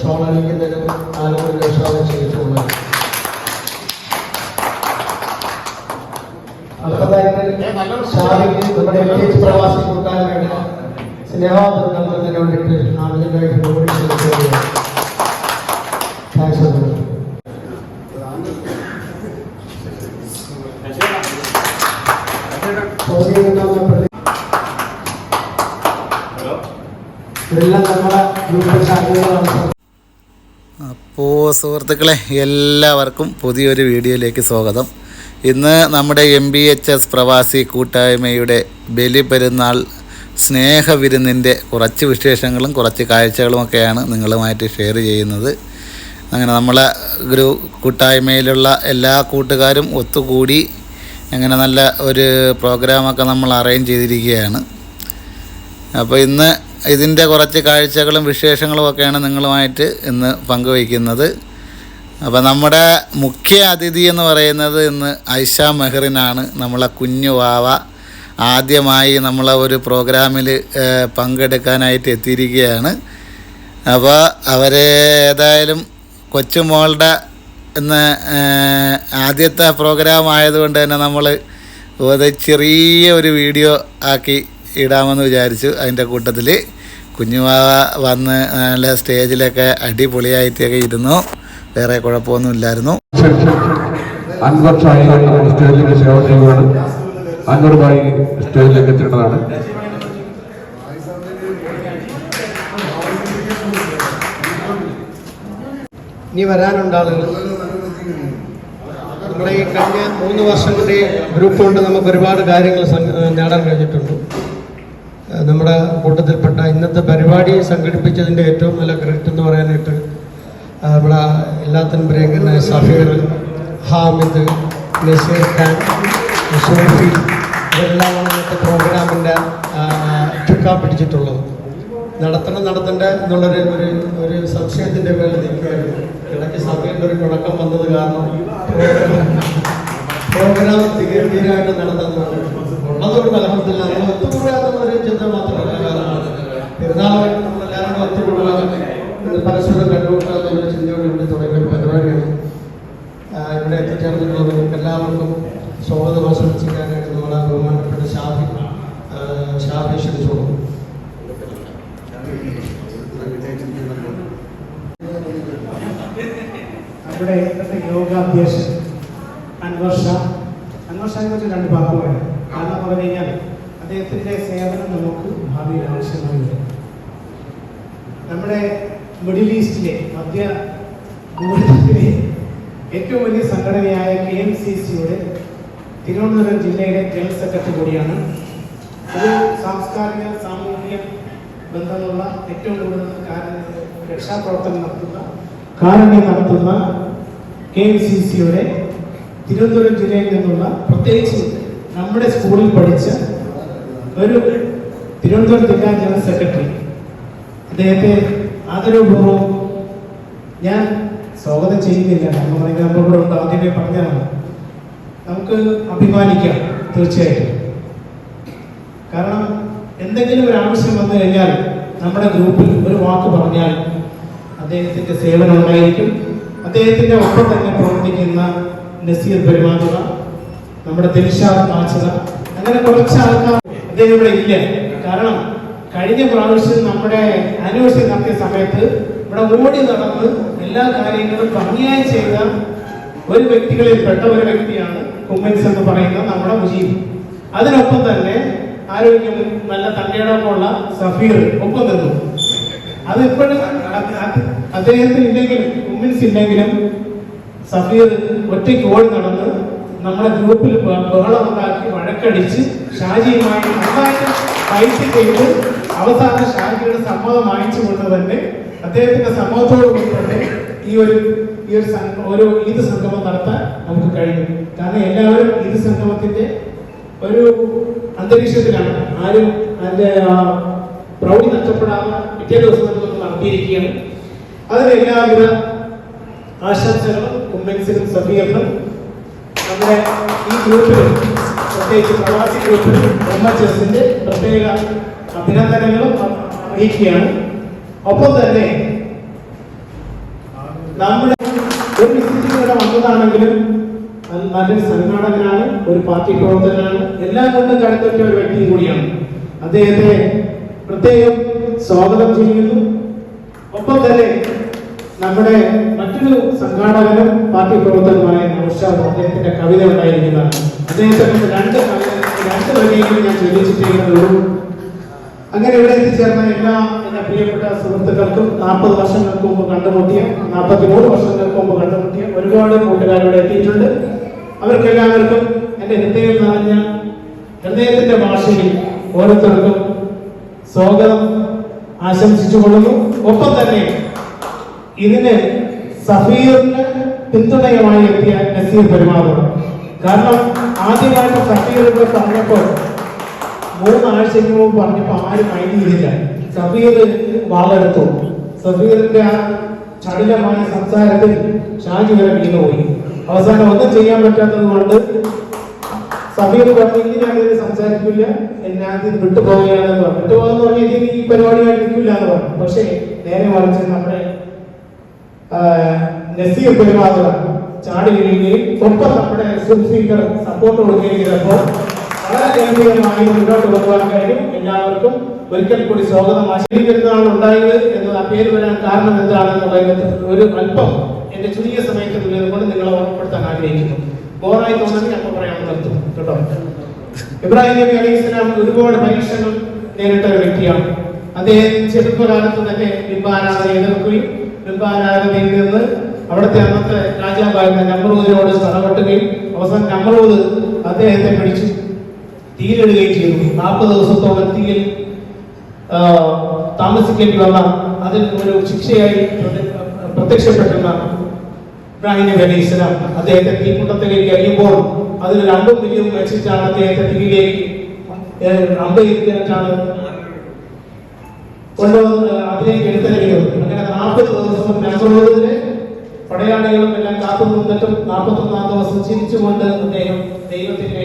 Shawl അണിയിക്കുന്നതിനും ആലോചന രക്ഷാതെ ചെയ്തിട്ടുള്ളത് നമ്മുടെ എച്ച് പ്രവാസി സ്നേഹോദരം നൽകുന്നതിന് വേണ്ടിയിട്ട് ആദ്യമായിട്ട് താങ്ക്സ് അതുകൊണ്ട് ഇതെല്ലാം നമ്മുടെ ഗ്രൂപ്പ് ശാഖകളാണ് അപ്പോൾ സുഹൃത്തുക്കളെ എല്ലാവർക്കും പുതിയൊരു വീഡിയോയിലേക്ക് സ്വാഗതം. ഇന്ന് നമ്മുടെ എം ബി എച്ച് എസ് പ്രവാസി കൂട്ടായ്മയുടെ ബലിപെരുന്നാൾ സ്നേഹവിരുന്നിന്റെ കുറച്ച് വിശേഷങ്ങളും കുറച്ച് കാഴ്ചകളുമൊക്കെയാണ് നിങ്ങളുമായിട്ട് ഷെയർ ചെയ്യുന്നത്. അങ്ങനെ നമ്മളെ ഒരു കൂട്ടായ്മയിലുള്ള എല്ലാ കൂട്ടുകാരും ഒത്തുകൂടി അങ്ങനെ നല്ല ഒരു പ്രോഗ്രാമൊക്കെ നമ്മൾ അറേഞ്ച് ചെയ്തിരിക്കുകയാണ്. അപ്പോൾ ഇന്ന് ഇതിന്റെ കുറച്ച് കാഴ്ചകളും വിശേഷങ്ങളും ഒക്കെയാണ് നിങ്ങളുമായിട്ട് ഇന്ന് പങ്കുവയ്ക്കുന്നത്. അപ്പോൾ നമ്മുടെ മുഖ്യ അതിഥി എന്ന് പറയുന്നത് ഇന്ന് ഐഷ മെഹറിനാണ്. നമ്മളെ കുഞ്ഞു വാവ ആദ്യമായി നമ്മളെ ഒരു പ്രോഗ്രാമിൽ പങ്കെടുക്കാനായിട്ട് എത്തിയിരിക്കുകയാണ്. അപ്പോൾ അവരെ ഏതായാലും കൊച്ചുമോളുടെ ഇന്ന് ആദ്യത്തെ പ്രോഗ്രാം ആയതുകൊണ്ട് തന്നെ നമ്മൾ ചെറിയ ഒരു വീഡിയോ ആക്കി ഇടാമെന്ന് വിചാരിച്ചു അതിന്റെ കൂട്ടത്തിൽ കുഞ്ഞുമാവ വന്ന് നല്ല സ്റ്റേജിലൊക്കെ അടിപൊളിയായിട്ടൊക്കെ ഇരുന്നു. വേറെ കുഴപ്പമൊന്നുമില്ലായിരുന്നു. അൻവർ ഷായി നമ്മുടെ സ്റ്റേജിലേക്ക് സേവ ചെയ്യുകയാണ് അൻവറുമായി സ്റ്റേജിലേക്ക് എത്തേണ്ടതാണ് ഇനി വരാനുണ്ട് ആളുകൾ നമ്മുടെ ഈ കഴിഞ്ഞ മൂന്ന് വർഷം കൊണ്ട് ഗ്രൂപ്പ് കൊണ്ട് നമുക്ക് ഒരുപാട് കാര്യങ്ങൾ നേടാൻ കഴിഞ്ഞിട്ടുണ്ട്. നമ്മുടെ കൂട്ടത്തിൽപ്പെട്ട ഇന്നത്തെ പരിപാടി സംഘടിപ്പിച്ചതിന്റെ ഏറ്റവും നല്ല ക്രെഡിറ്റ് എന്ന് പറയാനായിട്ട് നമ്മുടെ എല്ലാത്തിനും പ്രിയങ്കരനായ സഫീർ ഹാമിദ് നസീർ ഖാൻ ഷോഫി ഇതെല്ലാമാണ് ഇന്നത്തെ പ്രോഗ്രാമിന്റെ ചുക്കാൻ പിടിച്ചിട്ടുള്ളത്. നടത്തണം നടത്തണ്ട എന്നുള്ളൊരു ഒരു ഒരു സംശയത്തിന്റെ പേരിൽ നിൽക്കുകയായിരുന്നു. ഇടയ്ക്ക് സഭയുടെ ഒരു മുടക്കം വന്നത് കാരണം പ്രോഗ്രാം തീരായിട്ട് നടത്തുന്നതാണ് ഉള്ളതുകൊണ്ട് അലഹമില്ല നമ്മൾ ഒത്തുകൂടാത്ത ഒരു ചിന്ത മാത്രമല്ല കാരണം പെരുന്നാളായിട്ട് നമ്മളെല്ലാവരും കൂടെ ഒത്തുകൂടുക പരസ്പരം കണ്ടുകൂട്ടുക എന്നുള്ള ചിന്തയോട് കൂടി തുടങ്ങിയ പരിപാടിയാണ്. ഇവിടെ എത്തിച്ചേർന്നിട്ടുള്ളത് നമുക്ക് എല്ലാവർക്കും സ്വാഗതം ആശംസിക്കാനായിട്ട് നമ്മുടെ ബഹുമാനപ്പെട്ട ഷാഫി. ഷാഫി ക്ഷണിച്ചോളൂ. നമ്മുടെ ഇന്നത്തെ യോഗാഭ്യാസം. അൻവർഷ കുറിച്ച് രണ്ട് ഭാഗമാണ് കാരണം എന്ന് പറഞ്ഞു കഴിഞ്ഞാൽ അദ്ദേഹത്തിന്റെ സേവനം നമുക്ക് ഭാവിയിൽ ആവശ്യമായുണ്ട് നമ്മുടെ മിഡിൽ ഈസ്റ്റിലെ മധ്യ ഭൂഖണ്ഡത്തിലെ ഏറ്റവും വലിയ സംഘടനയായ കെ എം സി സിയുടെ തിരുവനന്തപുരം ജില്ലയിലെ ജനറൽ സെക്രട്ടറി കൂടിയാണ്. ഒരു സാംസ്കാരിക സാമൂഹിക ബന്ധമുള്ള ഏറ്റവും കൂടുതൽ രക്ഷാപ്രവർത്തനം നടത്തുന്ന കാരുണ്യം നടത്തുന്ന കെ എം സി സിയുടെ തിരുവനന്തപുരം ജില്ലയിൽ നിന്നുള്ള പ്രത്യേകിച്ച് നമ്മുടെ സ്കൂളിൽ പഠിച്ച ഒരു തിരുവനന്തപുരം ജില്ലാ ജനറൽ സെക്രട്ടറി. അദ്ദേഹത്തെ ആദരവപൂർവം ഞാൻ സ്വാഗതം ചെയ്യുന്നില്ല. നമ്മൾ ഉണ്ട്. ആദ്യമേ പറഞ്ഞതാണ്. നമുക്ക് അഭിമാനിക്കാം തീർച്ചയായിട്ടും. കാരണം എന്തെങ്കിലും ഒരു ആവശ്യം വന്നു കഴിഞ്ഞാൽ നമ്മുടെ ഗ്രൂപ്പിൽ ഒരു വാക്ക് പറഞ്ഞാൽ അദ്ദേഹത്തിന്റെ സേവനം ഉണ്ടായിരിക്കും. അദ്ദേഹത്തിന്റെ ഒപ്പം തന്നെ പ്രവർത്തിക്കുന്ന നസീർ പെരുമാതുക നമ്മുടെ മാച്ചത. അങ്ങനെ കുറച്ച് ആൾക്കാർ അദ്ദേഹം ഇവിടെ ഇല്ല. കാരണം കഴിഞ്ഞ പ്രാവശ്യം നമ്മുടെ ആനിവേഴ്സറി നടത്തിയ സമയത്ത് ഇവിടെ ഓടി നടന്ന് എല്ലാ കാര്യങ്ങളും ഭംഗിയായി ചെയ്ത ഒരു വ്യക്തികളിൽ പെട്ട ഒരു വ്യക്തിയാണ് കുമ്മൻസ് എന്ന് പറയുന്ന നമ്മുടെ മുജീബ്. അതിനൊപ്പം തന്നെ ആരോഗ്യം നല്ല തന്റേടമുള്ള സഫീർ ഒപ്പം നിന്നു. അത് ഇപ്പോഴും അദ്ദേഹത്തിന് ഇല്ലെങ്കിലും കുമ്മൻസ് ഇല്ലെങ്കിലും സഫീർ ഒറ്റയ്ക്ക് ഓടി നടന്ന് നമ്മുടെ ഗ്രൂപ്പിൽ ബഹളമുണ്ടാക്കി വഴക്കടിച്ച് ഷാജിയുമായി നന്നായിട്ട് ഫൈറ്റ് ചെയ്ത് അവസാനം ഷാജിയുടെ സമ്മതം വാങ്ങിച്ചുകൊണ്ട് തന്നെ അദ്ദേഹത്തിന്റെ സമ്മതത്തോടു കൂടി തന്നെ ഈ ഒരു ഈ ഒരു ഒരു ഈദ് സംഗമം നടത്താൻ നമുക്ക് കഴിഞ്ഞു. കാരണം എല്ലാവരും ഈദ് സംഗമത്തിന്റെ ഒരു അന്തരീക്ഷത്തിലാണ്. ആരും അതിന്റെ പ്രൗഢി നഷ്ടപ്പെടാതെ പിറ്റേ ദിവസം നടത്തിയിരിക്കുകയാണ്. അതിന് എല്ലാവിധ ആശംസകളും കുമ്പൻസിനും സഫീറിനും നമ്മുടെ ഈ ഗ്രൂപ്പിൽ പ്രത്യേകിച്ച് പ്രവാസി ഗ്രൂപ്പിൽ എസിന്റെ പ്രത്യേക അഭിനന്ദനങ്ങളും അറിയിക്കുകയാണ്. ഒപ്പം തന്നെ നമ്മുടെ ഒരു വിസിറ്റിംഗ് ഇവിടെ വന്നതാണെങ്കിലും നല്ലൊരു സംഘാടകനാണ് ഒരു പാർട്ടി പ്രവർത്തകനാണ് എല്ലാം കൊണ്ടും കരുത്തറ്റ ഒരു വ്യക്തിയും കൂടിയാണ്. അദ്ദേഹത്തെ പ്രത്യേകം സ്വാഗതം ചെയ്യുന്നു. ഒപ്പം തന്നെ നമ്മുടെ മറ്റൊരു സംഘാടകനും പാർട്ടി പ്രവർത്തകനുമായ നൗഷാദ് അദ്ദേഹത്തിന്റെ കവിത ഉണ്ടായിരിക്കുന്നതാണ്. അദ്ദേഹത്തെ രണ്ട് കവിത രണ്ട് വരിയെങ്കിലും ഞാൻ ചൊല്ലിച്ചിട്ടുള്ളൂ അങ്ങനെ ഇവിടെ എത്തിച്ചേർന്ന എല്ലാ എന്റെ പ്രിയപ്പെട്ട സുഹൃത്തുക്കൾക്കും നാൽപ്പത് വർഷങ്ങൾക്ക് മുമ്പ് കണ്ടുമുട്ടിയ നാൽപ്പത്തി മൂന്ന് വർഷങ്ങൾക്ക് മുമ്പ് കണ്ടുമുട്ടിയ ഒരുപാട് കൂട്ടുകാരോട് എത്തിയിട്ടുണ്ട്. അവർക്കെല്ലാവർക്കും എന്റെ ഹൃദയം നിറഞ്ഞ ഹൃദയത്തിന്റെ ഭാഷയിൽ ഓരോരുത്തർക്കും സ്വാഗതം ആശംസിച്ചു കൊള്ളുന്നു ഒപ്പം തന്നെ ഇതിന് സഫീറിന് പിന്തുണയുമായി എത്തിയ നസീർ പെരുമാറും കാരണം ആദ്യമായിട്ട് സഫീറിന്റെ പറഞ്ഞപ്പോൾ മൂന്നാഴ്ചയ്ക്ക് മുമ്പ് പറഞ്ഞപ്പോ ആരും മൈൻഡ് ചെയ്തില്ല. സഫീർ വാളെടുത്തു. സഫീറിന്റെ ആ ചടിലമായ സംസാരത്തിൽ ഷാജി വരെ വീണുപോയി. അവസാനം ഒന്നും ചെയ്യാൻ പറ്റാത്തത് കൊണ്ട് സഫീർ പറഞ്ഞു ഇനി ഞാൻ സംസാരിക്കില്ല എന്നെ വിട്ടുപോവുകയാണെന്ന് പറഞ്ഞു. വിട്ടുപോകാന്ന് പറഞ്ഞാൽ ഈ പരിപാടിയായി നിൽക്കില്ല എന്ന് പറഞ്ഞു. പക്ഷേ നേരെ മറിച്ച് നമ്മുടെ നസീർ പെരുമാതുക ചാടി വീഴുകയും ഒപ്പം നമ്മുടെ സ്പീക്കർ സപ്പോർട്ട് കൊടുക്കുകയും ചെയ്തപ്പോൾ വളരെ ഗംഭീരമായി മുന്നോട്ട് കൊണ്ടുപോകാൻ കഴിയും എല്ലാവർക്കും ഒരിക്കൽ കൂടി സ്വാഗതം. ആശീർവരുന്നതാണ് ഉണ്ടായത് എന്ന് ആ പേര് വരാൻ കാരണം എന്താണെന്നുള്ളത് ഒരു അല്പം എന്റെ ചുരുങ്ങിയ സമയത്തിനുള്ളിൽ കൊണ്ട് നിങ്ങളെ ഓർമ്മപ്പെടുത്താൻ ആഗ്രഹിക്കുന്നു. ബോറായി തോന്നുന്നത് ഞാൻ പറയാൻ നിർത്തും. കേട്ടോ? ഇബ്രാഹിം നബി അലൈഹി സ്വലാം ഒരുപാട് പരീക്ഷകൾ നേരിട്ട ഒരു വ്യക്തിയാണ്. അദ്ദേഹം ചെറുപ്പകാലത്ത് തന്നെ ബിംബാരാധന എതിർക്കുകയും ബിംബാരാധനയിൽ നിന്ന് അവിടുത്തെ അന്നത്തെ രാജാവായിരുന്ന നമ്പറൂദിനോട് സ്ഥലപ്പെട്ടുകയും അവസാനം നമ്പറൂദ് അദ്ദേഹത്തെ പിടിച്ചു തീയിലിടുകയും ചെയ്തു. നാൽപ്പത് ദിവസത്തോളം തീയിൽ താമസിക്കേണ്ടി വന്ന അതിൽ ഒരു ശിക്ഷയായി പ്രത്യക്ഷപ്പെട്ടിരുന്ന ഇബ്രാഹിം അലൈഹി ഇസ്ലാം അദ്ദേഹത്തെ തീക്കുണ്ടത്തിലേക്ക് എറിയുമ്പോൾ അതിൽ രണ്ടും വില്ലും വെച്ചിട്ടാണ് അദ്ദേഹത്തെ തീയിലേക്ക് ഏഹ്, അമ്പ് ഇരുത്തിട്ടാണ് കൊണ്ടുവന്ന് അതിലേക്ക് അങ്ങനെ നാൽപ്പത് ദിവസം നസറുദ്ദീനെ പടയാളികളും എല്ലാം കാത്തു നിന്നിട്ടും ദിവസം ചിരിച്ചുകൊണ്ട് അദ്ദേഹം ദൈവത്തിന്റെ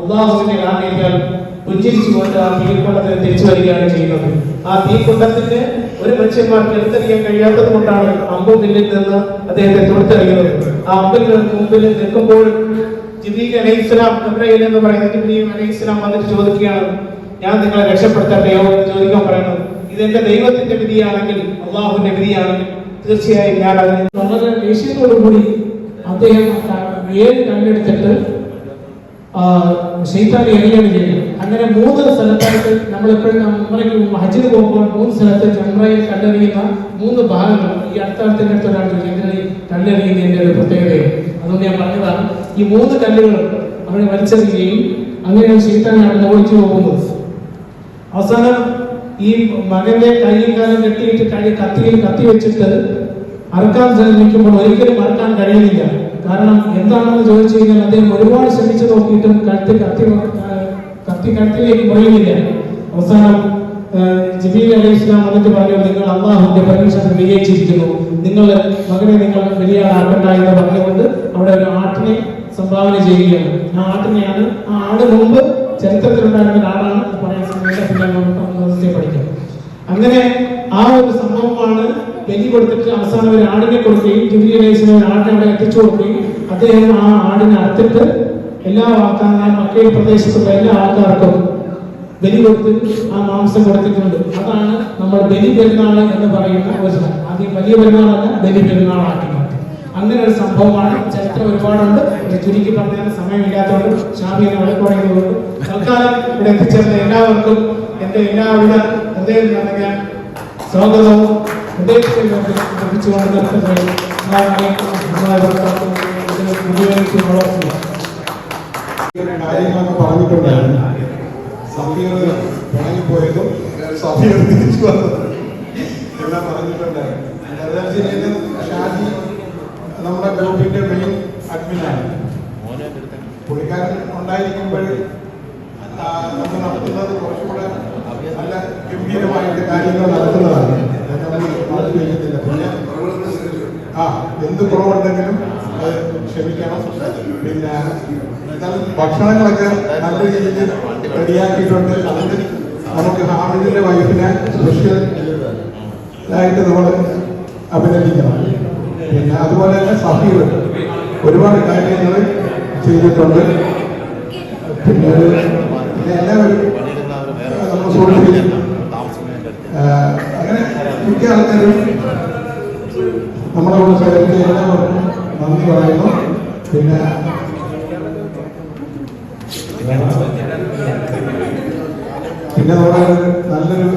അള്ളാഹുവിന്റെ കാരണത്താൽ പുഞ്ചിരിച്ചുകൊണ്ട് ആ തീക്കുണ്ടത്തിന് തിരിച്ചു വരികയാണ് ചെയ്യുന്നത്. ആ ഒരു മനുഷ്യന്മാർക്ക് എടുത്തറിയാൻ കഴിയാത്തത് കൊണ്ടാണ് അമ്പും വില്ലിൽ നിന്ന് അദ്ദേഹത്തെ തൊടുത്തെറിയുന്നത് ആ അമ്പിൽ മുമ്പിൽ നിൽക്കുമ്പോൾ ജിബീൽ അലൈഹി ഇസ്ലാം ഇബ്രാഹിം എന്ന് പറയുന്ന ജിബീൽ അലൈഹി ഇസ്ലാം വന്നിട്ട് ചോദിക്കുകയാണ് ഞാൻ നിങ്ങളെ രക്ഷപ്പെടുത്തട്ടെയോ എന്ന് ചോദിക്കാൻ പറയുന്നത്. ഇതെന്റെ ദൈവത്തിന്റെ വിധിയാണെങ്കിൽ അള്ളാഹുവിന്റെ വിധിയാണെങ്കിൽ തീർച്ചയായും ഞാൻ അതിന് വളരെ ദേഷ്യത്തോടുകൂടി അദ്ദേഹം ഏഴ് കണ്ണെടുത്തിട്ട് ഷെയ്ത്താനെ എറിയാണ് ചെയ്യുന്നത് അങ്ങനെ മൂന്ന് സ്ഥലത്തായിട്ട് നമ്മളെപ്പോഴും നമ്മളെ ഹജ്ജിന് പോകുമ്പോൾ മൂന്ന് സ്ഥലത്ത് ചന്ദ്രയിൽ കല്ലെറിയുന്ന മൂന്ന് ഭാഗങ്ങൾ. ഈ അടുത്ത അടുത്തിന്റെ അടുത്ത് ഒരാൾ ചന്ദ്രയിൽ ഒരു പ്രത്യേകതയാണ് അതുകൊണ്ട് ഞാൻ പറഞ്ഞതാണ് ഈ മൂന്ന് കല്ലുകൾ അവരെ വലിച്ചെറിയുകയും അങ്ങനെയാണ് അവിടെ ഓടിച്ചു പോകുന്നത്. അവസാനം ഈ മകന്റെ കൈയും കാലം കെട്ടിയിട്ട് കഴി കത്തിയിൽ കത്തി വെച്ചിട്ട് അറക്കാൻ ശ്രമിക്കുമ്പോൾ ഒരിക്കലും മറക്കാൻ കഴിയുന്നില്ല. കാരണം എന്താണെന്ന് ചോദിച്ചു കഴിഞ്ഞാൽ അദ്ദേഹം ഒരുപാട് ശ്രമിച്ചു നോക്കിയിട്ടും കത്തി കത്തി കത്തി കത്തിലേക്ക് മുറിയുന്നില്ല. അവസാനം ജിബീൽ അലൈഹി ഇസ്ലാം എന്നിട്ട് പറഞ്ഞു നിങ്ങൾ അള്ളാഹുന്റെ പരീക്ഷ വിജയിച്ചിരിക്കുന്നു. നിങ്ങൾ മകനെ നിങ്ങൾ വലിയ ആളാക്കണ്ട എന്ന് പറഞ്ഞുകൊണ്ട് അവിടെ ഒരു ആട്ടിനെ സംഭാവന ചെയ്യുകയാണ്. ആ ആട്ടിനെയാണ് ആ ആട് മുമ്പ് ചരിത്രത്തിലുണ്ടായിരുന്ന ആളാണ് അത് പറയാൻ സമയത്ത് പിന്നെ പഠിക്കാം. അങ്ങനെ ആ ഒരു സംഭവമാണ് ബലി കൊടുത്തിട്ട് അവസാനം ഒരു ആടിനെ കൊടുക്കുകയും ജുബിലി അലൈഹിസ്ലാം ഒരു ആടിനെ അവിടെ എത്തിച്ചു കൊടുക്കുകയും അദ്ദേഹം ആ ആടിനെ അറുത്തിട്ട് എല്ലാ ആൾക്കാരും ആ മക്കയിൽ പ്രദേശത്തുള്ള എല്ലാ ആൾക്കാർക്കും ബലി കൊടുത്ത് ആ മാംസം കൊടുത്തിട്ടുണ്ട്. അതാണ് നമ്മൾ ബലി പെരുന്നാൾ എന്ന് പറയുന്ന ഒരു ആദ്യം വലിയ പെരുന്നാളല്ല ബലി പെരുന്നാളാക്കി അങ്ങനെ ഒരു സംഭവമാണ്. ചരിത്രം ഒരുപാടുണ്ട്. ചുരുക്കി പറഞ്ഞാൽ സമയമില്ലാത്തതുകൊണ്ട് ഷാബിയെ അവിടെ കുറയുന്നതുകൊണ്ട് തൽക്കാലം ഇവിടെ എത്തിച്ചേർന്ന എല്ലാവർക്കും എന്റെ എല്ലാവിധ ഹൃദയം നിറഞ്ഞ സ്വാഗതവും ഹൃദയത്തിൽ ലഭിച്ചുകൊണ്ട് കാര്യങ്ങളൊക്കെ പറഞ്ഞിട്ടുണ്ടായിരുന്നു. സഫീർ പിണങ്ങിപ്പോയതും സഫീർ തിരിച്ചു വന്നതും എല്ലാം പറഞ്ഞിട്ടുണ്ടായിരുന്നു. ഷാജി നമ്മുടെ ഗ്രൂപ്പിന്റെ മെയിൻ അഡ്മിനാണ് പുള്ളിക്കാരൻ ഉണ്ടായിരിക്കുമ്പോൾ നമ്മൾ നടത്തുന്നത് കുറച്ചുകൂടെ നല്ല ഗംഭീരമായിട്ട് കാര്യങ്ങൾ മാറ്റി വയ്ക്കുന്നില്ല പിന്നെ ആ എന്ത് കുറവുണ്ടെങ്കിലും അത് ക്ഷമിക്കണം. പിന്നെ എന്നാലും ഭക്ഷണങ്ങളൊക്കെ നല്ല രീതിയിൽ റെഡിയാക്കിയിട്ടുണ്ട്. അതിന് നമുക്ക് ഹാമിദിന്റെ വൈഫിനെ സ്പെഷ്യൽ ആയിട്ട് നമ്മൾ അഭിനന്ദിക്കണം. പിന്നെ അതുപോലെ തന്നെ സഫീർ ഒരുപാട് കാര്യങ്ങൾ ചെയ്തിട്ടുണ്ട്. പിന്നെ പിന്നെ എല്ലാവരും നമ്മൾ സുഹൃത്തുക്കൾ അങ്ങനെ മിക്ക ആൾക്കാരും നമ്മുടെ കൂടെ സഹകരിച്ച എല്ലാവർക്കും നന്ദി പറയുന്നു പിന്നെ പിന്നെ നമ്മുടെ നല്ലൊരു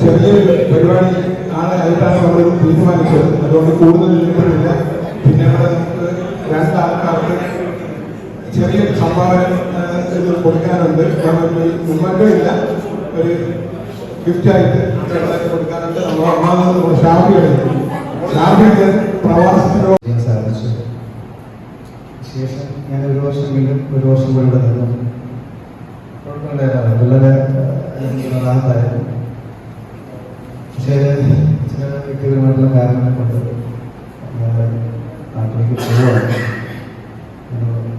ചെറിയ പരിപാടി ആണ് ആയിട്ടാണ് നമ്മൾ തീരുമാനിച്ചത് അതുകൊണ്ട് കൂടുതൽ ഇല്ല പിന്നെ നമുക്ക് രണ്ടാൾക്കാർക്ക് ചെറിയൊരു സംഭാവന ഇത് കൊടുക്കാനുണ്ട്. ഈ ഇല്ല. ഒരു ഗിഫ്റ്റായിട്ട് കൊടുക്കാനുണ്ട്. നമ്മൾ ഒന്നാമത് നമ്മുടെ ഷാഫിയുടെ പ്രവാസത്തിലോ സാധിച്ചു. ശേഷം ഞാൻ ഒരു വർഷം വീണ്ടും ഒരു വർഷം കൂടി ഇവിടെ നിന്നു. വളരെ റാഹത്തായിരുന്നു പക്ഷേ ചില വ്യക്തിപരമായിട്ടുള്ള കാരണങ്ങൾ കൊണ്ട് നാട്ടിലേക്ക് പോവുകയാണ്.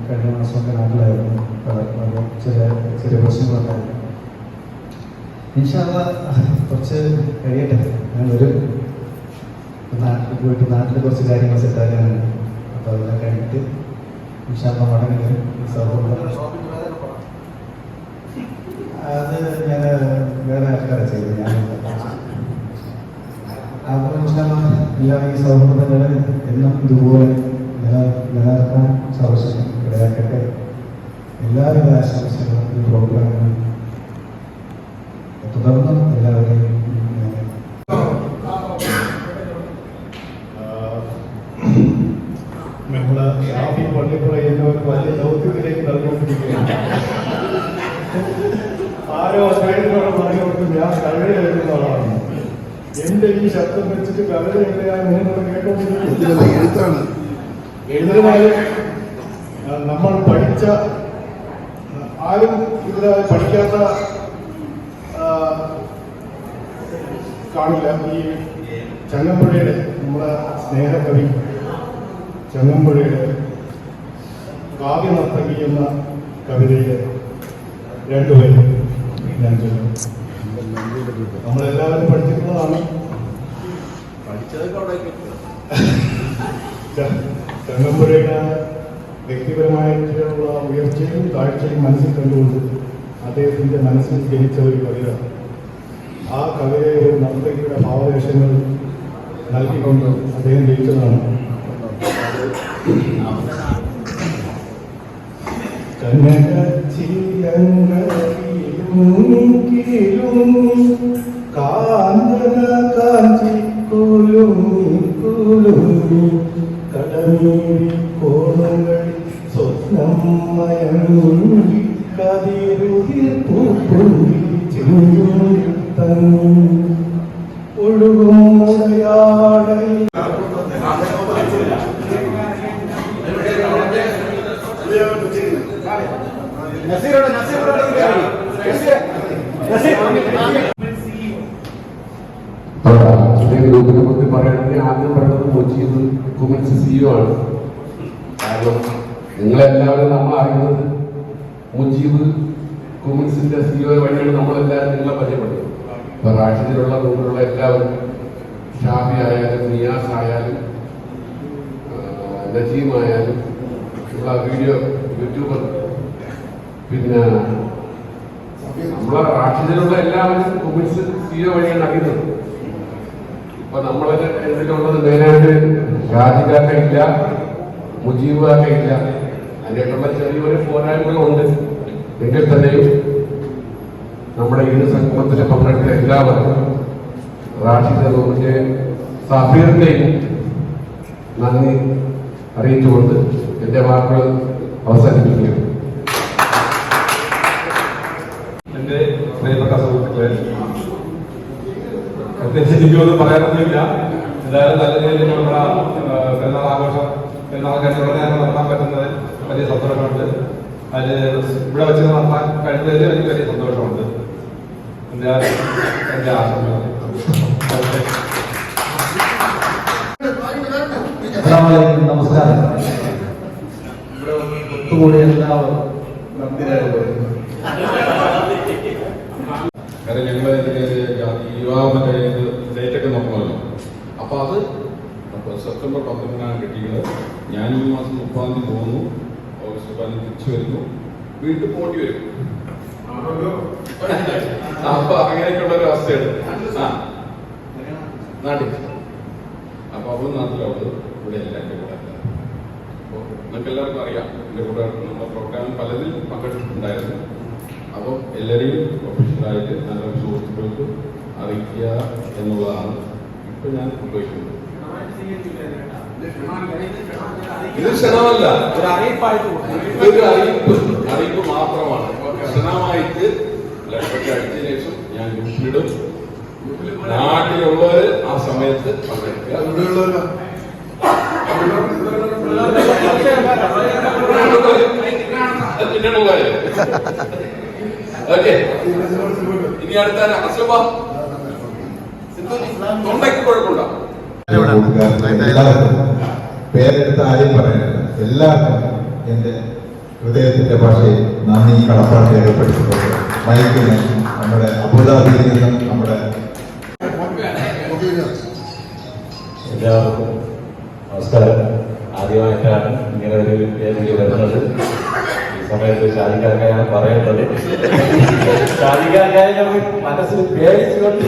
കഴിഞ്ഞ മാസമൊക്കെ നാട്ടിലായിരുന്നു. അപ്പോൾ ചില ചെറിയ പ്രശ്നങ്ങളുണ്ടായിരുന്നു ഇൻഷാല്ല കുറച്ച് കഴിയട്ടെ. ഞാൻ ഒരു നാട്ടിൽ പോയിട്ട് നാട്ടിൽ കുറച്ച് കാര്യങ്ങൾ സെറ്റാക്കാനാണ് അപ്പോൾ അതെല്ലാം കഴിഞ്ഞിട്ട് ഇൻഷാല്ല മടങ്ങി വരും. അത് ഞാൻ വേറെ ആൾക്കാരെ ചെയ്തു. ഞാൻ അപ്പോൾ ഇൻഷാല്ല എല്ലാം ഈ സൗഹൃദങ്ങൾ എന്നും ഇതുപോലെ നിലനിർത്താൻ സർവശക്തി ഇടയാക്കട്ടെ. എല്ലാവിധ ആശംസകളും ഈ പ്രോഗ്രാമിന് തുടർന്നും എല്ലാവരെയും ഞാൻ നമ്മൾ ഷാഫി പള്ളിപ്പുറ എന്ന ഒരു വലിയ ദൗത്യത്തിലേക്ക് നടന്നുകൊണ്ടിരിക്കുകയാണ് ആരോ സൈഡിലൂടെ പറഞ്ഞു കൊടുത്തു ഞാൻ കവിത എഴുതുന്ന ആളാണ്. എന്റെ ഈ ശബ്ദം വെച്ചിട്ട് കവിത എഴുതാൻ നിങ്ങൾ കേട്ടോണ്ടിരിക്കുന്നു. എഴുതുന്നത് നമ്മൾ പഠിച്ച ആരും ഇവിടെ പഠിക്കാത്ത കാണില്ല. ഈ ചങ്ങമ്പുഴയുടെ നമ്മുടെ സ്നേഹകവി ചങ്ങമ്പുഴയുടെ കാവ്യനർത്തകി എന്ന കവിതയിലെ രണ്ടുപേരും ഞാൻ ചൊല്ലും. നമ്മളെല്ലാവരും പഠിച്ചിട്ടുള്ളതാണ്. ച- ചങ്ങമ്പുഴയുടെ വ്യക്തിപരമായിട്ടുള്ള ഉയർച്ചയും താഴ്ചയും മനസ്സിൽ കണ്ടുകൊണ്ട് അദ്ദേഹത്തിന്റെ മനസ്സിൽ ജനിച്ച ഒരു കവിത. ആ കവിതയെ ഒരു നർത്തകിയുടെ ഭാവവേഷങ്ങൾ നൽകിക്കൊണ്ട് അദ്ദേഹം ജയിച്ചതാണ് കാഞ്ചി കുലുങ്ങി കുലുങ്ങി. കോണുകളിൽ സ്വപ്നം മയങ്ങി കതിരുതിർ കാരണം നിങ്ങളെല്ലാവരും നമ്മൾ അറിയുന്നത് മുജീബ് കുമിൻസിന്റെ സിഇഒ വഴിയാണ് നമ്മളെല്ലാവരും നിങ്ങളെ പരിചയപ്പെടുന്നത് ഇപ്പൊ റാഷിദിലുള്ള റൂമിലുള്ള എല്ലാവരും ഷാഫി ആയാലും നിയാസ് ആയാലും നജീം ആയാലും ഉള്ള വീഡിയോ യൂട്യൂബർ. പിന്നെ നമ്മളെ റാഷിദിലുള്ള എല്ലാവരും കുമിൻസ് സിഇഒ വഴിയാണ് അറിയുന്നത്. അപ്പൊ നമ്മളെ ഇതിലുള്ളത് മെയിനായിട്ട് രാജിക്കാരുടെ ഇല്ല മുജീബ് ഇല്ല അതിനായിട്ടുള്ള ചെറിയൊരു പോരായ്മകളുണ്ട് എങ്കിൽ തന്നെയും നമ്മുടെ ഈ സംഗമത്തിൽ പങ്കെടുത്ത എല്ലാവർക്കും റാഷിദ് റൂമിന്റെ സഫീറിന്റെയും നന്ദി അറിയിച്ചുകൊണ്ട് എന്റെ വാക്കുകൾ അവസാനിപ്പിക്കുകയാണ്. എന്റെ പ്രത്യേകിച്ച് എനിക്കൊന്നും പറയാനൊന്നുമില്ല. എന്തായാലും നല്ല രീതിയിൽ നമ്മുടെ പെരുന്നാൾ ആഘോഷം പെരുന്നാൾ കച്ചവടം നടത്താൻ പറ്റുന്നത് വലിയ സന്തോഷമുണ്ട് അതിൽ ഇവിടെ വെച്ച് നടത്താൻ കഴിഞ്ഞതിൽ എനിക്ക് വലിയ സന്തോഷമുണ്ട് എന്റെ എന്റെ ആശംസകൾ അസ്സലാമലൈക്കും. നമസ്കാരം. ഇവിടെ ഒത്തുകൂടി എല്ലാവരും നന്ദിരായിട്ട് കാരണം ഞങ്ങൾ ഡേറ്റ് ഒക്കെ നോക്കണമല്ലോ അപ്പൊ അത് അപ്പോൾ സെപ്റ്റംബർ പത്തൊമ്പതിനാണ് കിട്ടിയത് ഞാൻ ഈ മാസം മുപ്പതാം തീയതി പോകുന്നു. ഓഗസ്റ്റ് മുപ്പതാം തിരിച്ചു വരുന്നു. വീണ്ടും പോണ്ടി വരും. അപ്പൊ അങ്ങനെയൊക്കെയുള്ള ഒരു അവസ്ഥയാണ്. നാട്ടിൽ. അപ്പൊ അവൾ നാട്ടിലുള്ളത് ഇവിടെ അല്ല എന്റെ കൂടെ അല്ല. അപ്പോൾ നിങ്ങൾക്ക് എല്ലാവർക്കും അറിയാം. എന്റെ കൂടെ നമ്മുടെ പ്രോഗ്രാം പലതിൽ പങ്കെടുത്തിട്ടുണ്ടായിരുന്നു. അപ്പോൾ എല്ലാവരെയും പ്രൊഫഷണലായിട്ട് നല്ല സുഹൃത്തുക്കൾക്ക് അറിയിക്കുക എന്നുള്ളതാണ് ഇപ്പൊ ഞാൻ ഉദ്ദേശിക്കുന്നത്. ഇത് ക്ഷണമല്ല. ഒരു അറിയിപ്പായിട്ട് അറിയിപ്പ്. അറിയിപ്പ് മാത്രമാണ്. ക്ഷണമായിട്ട് ലക്ഷത്തെ ശേഷം ഞാൻ ഗ്രൂപ്പിലിടും. നാട്ടിലുള്ളവര് ആ സമയത്ത് ഓക്കെ. ഇനി അടുത്ത അസുഖം തൊണ്ടയ്ക്ക് കുഴപ്പമുണ്ടോ? പേരെടുത്ത് ആരെയും പറയാനില്ല എല്ലാവർക്കും എന്റെ ഹൃദയത്തിന്റെ ഭാഷയിൽ നന്ദി കടപ്പാട് രേഖപ്പെടുത്തിക്കൊണ്ട് മയക്കിന് നമ്മുടെ അബുദാബിയിൽ നിന്നും നമ്മുടെ എല്ലാവർക്കും നമസ്കാരം. ആദ്യമായിട്ടാണ് ഇങ്ങനെ ഒരു വേദിയിൽ വരുന്നത്. ഈ സമയത്ത് ഷാദിക്കാർക്കായാണ് പറയേണ്ടത്. ഷാദിക്കാർക്കായി നമ്മൾ മനസ്സിൽ പേടിച്ചുകൊണ്ട്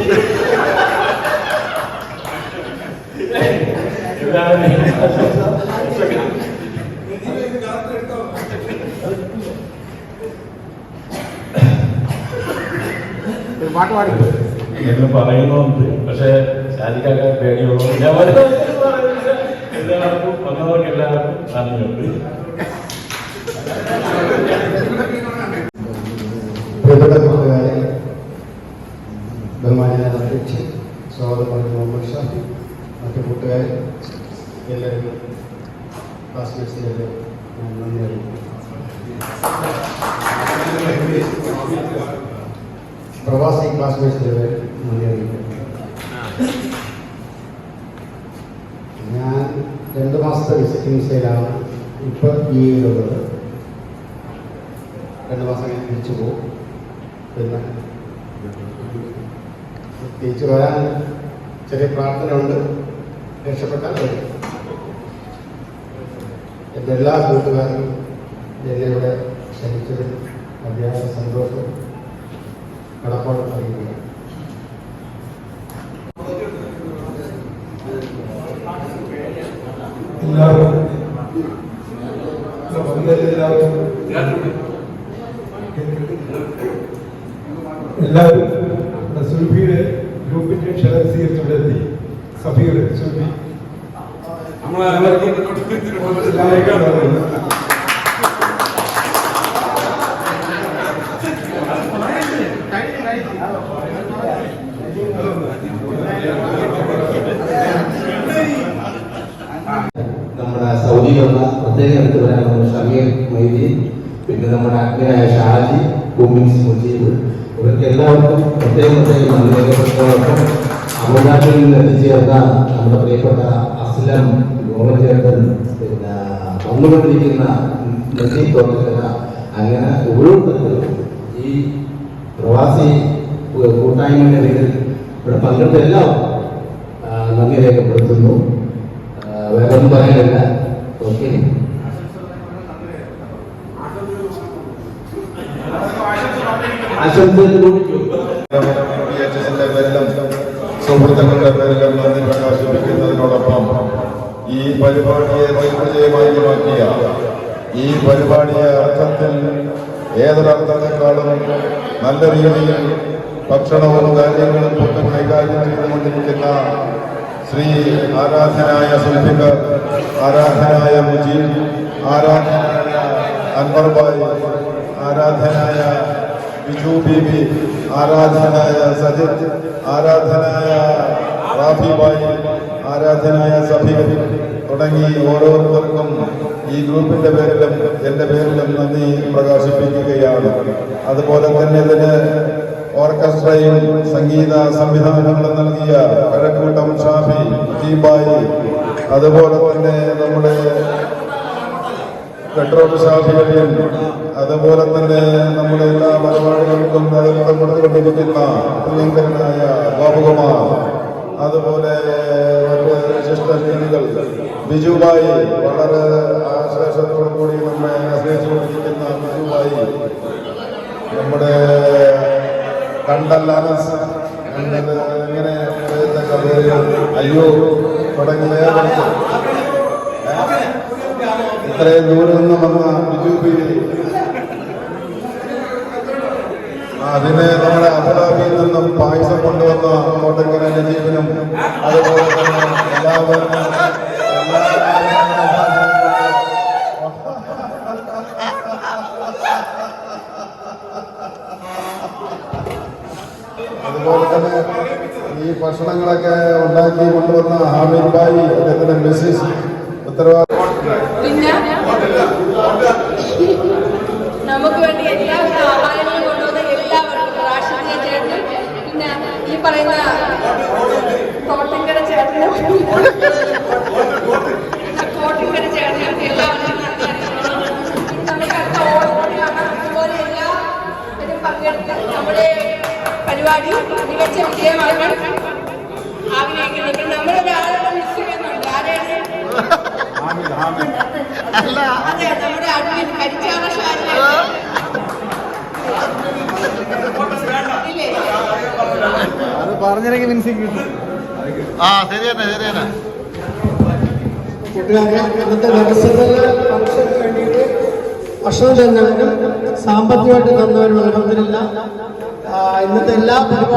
പാട്ട് പാടി എന്ന് പറയുന്നുണ്ട്. പക്ഷെ ഷാദിക്കാർക്കാർ പേടിയുള്ളൂ ഞാൻ എല്ലാവർക്കും വന്നവർക്ക് എല്ലാവർക്കും നന്ദിയുണ്ട്. ബഹുമാനായ അധ്യക്ഷൻ സ്വാഗതം പറഞ്ഞ മുഹമ്മദ് ഷാഫി മറ്റു കൂട്ടുകാർ ക്ലാസ്മേറ്റ്സിന്റെ നന്ദി അറിയിക്കുന്നു. പ്രവാസി പേര് നന്ദി അറിയിക്കുന്നു. ഞാൻ രണ്ട് മാസത്തെ സ്റ്റേയിലാണ് ഇപ്പോൾ ഈ ഉള്ളത്. രണ്ട് മാസം ഞാൻ തിരിച്ചു പോകും. പിന്നെ തിരിച്ചു വരാൻ ചെറിയ പ്രാർത്ഥന ഉണ്ട് രക്ഷപ്പെട്ടാൽ വരും. എന്റെ എല്ലാ കൂട്ടുകാരും എന്നെ ക്ഷണിച്ചതിൽ അദ്ദേഹം സന്തോഷം. കടപ്പാട് അറിയിക്കുക എല്ലാവർക്കും എല്ലാവർക്കും എല്ലാവരും നമ്മുടെ സുൽഫിയുടെ ഗ്രൂപ്പിന്റെ ക്ഷണം സ്വീകരിച്ച് ഇവിടെ എത്തി സഫിയുടെ സുൽഫി എല്ലാവർക്കും അറിയാം. നമ്മുടെ സൗദിയിലുള്ള പ്രത്യേകം എടുത്തു നമ്മുടെ ഷമീർ മൈദി പിന്നെ നമ്മുടെ അഗ്നായ ഷാജി കുമിൻസ് മുജീബ് ഇവർക്ക് എല്ലാവർക്കും പ്രത്യേകം പ്രത്യേകം നന്ദി അബുദാബിയിൽ നിന്ന് എത്തിച്ചേർന്ന നമ്മുടെ പ്രിയപ്പെട്ട അസ്ലം ഗോമചേട്ടൻ പിന്നെ വന്നുകൊണ്ടിരിക്കുന്ന നദി തോട്ടക്കര അങ്ങനെ ഓരോരുത്തർക്കും ഈ പ്രവാസി കൂട്ടായ്മയുടെ പേരിൽ ഇവിടെ പങ്കെടുത്ത എല്ലാവർക്കും നന്ദി രേഖപ്പെടുത്തുന്നു. വേറൊന്നും പറയാനില്ല. ഓക്കെ. സുഹൃത്തുക്കളുടെ പേരിലും നന്ദി പ്രകാശിപ്പിക്കുന്നതിനോടൊപ്പം ഈ പരിപാടിയെ ദിഗ്വിജയമായി മാറ്റിയ ഈ പരിപാടിയെ അർത്ഥത്തിൽ ഏതൊരർത്ഥത്തെക്കാളും നല്ല രീതിയിൽ ഭക്ഷണവും കാര്യങ്ങളും കൈകാര്യം ചെയ്തുകൊണ്ടിരിക്കുന്ന ശ്രീ ആരാധനായ സുൽഫിക്കർ ആരാധനായ മുജീബ് ആരാധനായ അൻവർബായ് ആരാധനായ ബിജു ബീബി ആരാധനായ സജിത് ആരാധനായ റാഫിബായി ആരാധനായ സഫീർ തുടങ്ങി ഓരോരുത്തർക്കും ഈ ഗ്രൂപ്പിന്റെ പേരിലും എന്റെ പേരിലും നന്ദി പ്രകാശിപ്പിക്കുകയാണ്. അതുപോലെ തന്നെ ഇതിന് ഓർക്കസ്ട്രയും സംഗീത സംവിധാനങ്ങളും നൽകിയ കഴക്കൂട്ടം ഷാഫി ജീബായി അതുപോലെ തന്നെ നമ്മുടെ പെട്രോൾ ഷാഫിയും അതുപോലെ തന്നെ നമ്മുടെ എല്ലാ പരിപാടികൾക്കും നേതൃത്വം കൊടുത്തുകൊണ്ടിരിക്കുന്ന പ്രിയങ്കരനായ ബാബുകുമാർ അതുപോലെ മറ്റ് ബിജുബായി വളരെ ആശ്ലേഷത്തോടു കൂടി നമ്മെ സ്നേഹിച്ചുകൊണ്ടിരിക്കുന്ന ബിജുബായി. നമ്മുടെ കണ്ടൽ ഇങ്ങനെ അയ്യോ തുടങ്ങിയ ഇത്രയും ദൂരെ നിന്ന് വന്ന ബിജുബി അതിനെ നമ്മുടെ അബുദാബിയിൽ നിന്നും പായസം കൊണ്ടുവന്ന കോട്ടക്കര നജീബിനും അതുപോലെ തന്നെ എല്ലാവരും ഭക്ഷണങ്ങളൊക്കെ ഉണ്ടാക്കി കൊണ്ടുവന്ന ഹാമിദ് ഭായി അദ്ദേഹത്തിന്റെ മിസ്സിസ്. ഉത്തരവാദിത്വം പിന്നെ? നമുക്ക് വേണ്ടി എല്ലാവരും ആഹാരങ്ങൾ കൊണ്ടുവന്ന എല്ലാവർക്കും റാഷിദിനെ ചേട്ടനും. പിന്നെ ഈ പറയുന്ന കോട്ടങ്കര ചേട്ടനും. ഇല്ലേ അത് പറഞ്ഞില്ലെങ്കിൽ മിൻസി കിട്ടും. ആ ശരി തന്നെ ശരി തന്നെ. വേണ്ടിയിട്ട് ഭക്ഷണം തന്നവരും സാമ്പത്തികമായിട്ട് തന്നവരും അലഹമില്ല ഇന്നത്തെ എല്ലാ പരിപാടി